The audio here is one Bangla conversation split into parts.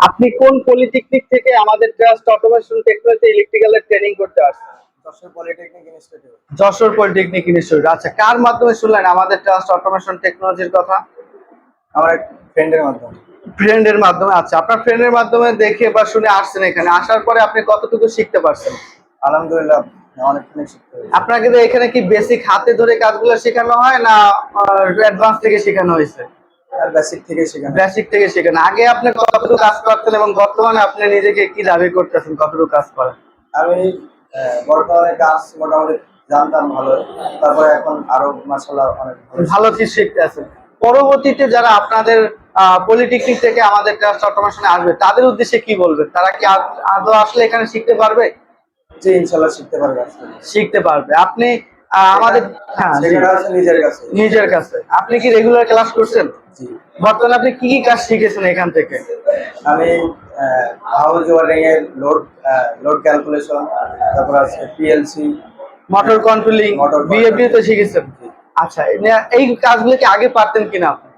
আপনি কোন পলিটেকনিক থেকে আমাদের ট্রাস্ট অটোমেশন টেকনোলজি ইলেকট্রিক্যালের ট্রেনিং করতে আসছেন? Jessore polytechnic institute Jessore polytechnic আচ্ছা। কার মাধ্যমে শুনলেন আমাদের ট্রাস্ট অটোমেশন টেকনোলজির কথা? আমার ফ্রেন্ডের মাধ্যমে। ফ্রেন্ডের মাধ্যমে আচ্ছা। আপনার ফ্রেন্ডের মাধ্যমে দেখে বা শুনে আসছেন এখানে। আসার পরে আপনি কতটুকু শিখতে পারছেন? আলহামদুলিল্লাহ অনেকখানি শিখতে আপনাকে এখানে কি বেসিক হাতে ধরে কাজগুলো শেখানো হয় না অ্যাডভান্স থেকে শেখানো হয়েছে? বেসিক থেকে শেখানো। বেসিক থেকে শেখানো। আগে আপনি কতটুকু কাজ করতেন এবং বর্তমানে আপনি নিজেকে কি দাবি করতেছেন? কতটুকু কাজ করেন? আমি বর্তমানে কাজ মোটামুটি জানতাম ভালো। তারপরে এখন আরও মাসাল্লাহ অনেক ভালো। ভালো কিছু শিখতে আছেন। পরবর্তীতে যারা আপনাদের পলিটেকনিক থেকে আমাদের আসবে তাদের উদ্দেশ্যে কি বলবেন? তারা কি আদৌ আসলে এখানে শিখতে পারবে? ইনশাল্লাহ শিখতে পারবে শিখতে পারবে। আপনি আমাদের হ্যাঁ নিজের কাছে। আপনি কি রেগুলার ক্লাস করছেন? বর্তমানে আপনি কি কি কাজ শিখেছেন এখান থেকে? আমি হাউস ওয়ারিং এর লোড লোড ক্যালকুলেশন তারপর আছে পিএলসি মোটর কন্ট্রোলিং। বিএপি তো শিখেছেন? আচ্ছা এই কাজগুলো কি আগে পারতেন কিনা আপনি?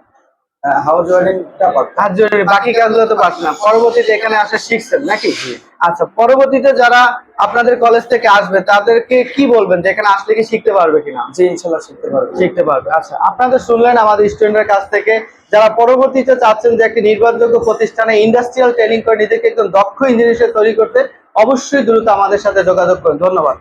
হাউস ওয়ারিংটা পারতাম বাকি কাজগুলো তো পারছেন পরবর্তীতে এখানে আসে শিখছেন নাকি? আচ্ছা পরবর্তীতে যারা আপনাদের কলেজ থেকে আসবে তাদেরকে কি বলবেন যে এখানে আসলে কি শিখতে পারবে কিনা? যে ইনশাল্লাহ শিখতে পারবে। শিখতে পারবে। আচ্ছা আপনাদের শুনলেন আমাদের স্টুডেন্টের কাছ থেকে যারা পরবর্তীতে চাচ্ছেন যে একটি নির্ভরযোগ্য প্রতিষ্ঠানে ইন্ডাস্ট্রিয়াল ট্রেনিং করে নিজেকে একজন দক্ষ ইঞ্জিনিয়ার তৈরি করতে অবশ্যই দ্রুত আমাদের সাথে যোগাযোগ করুন। ধন্যবাদ।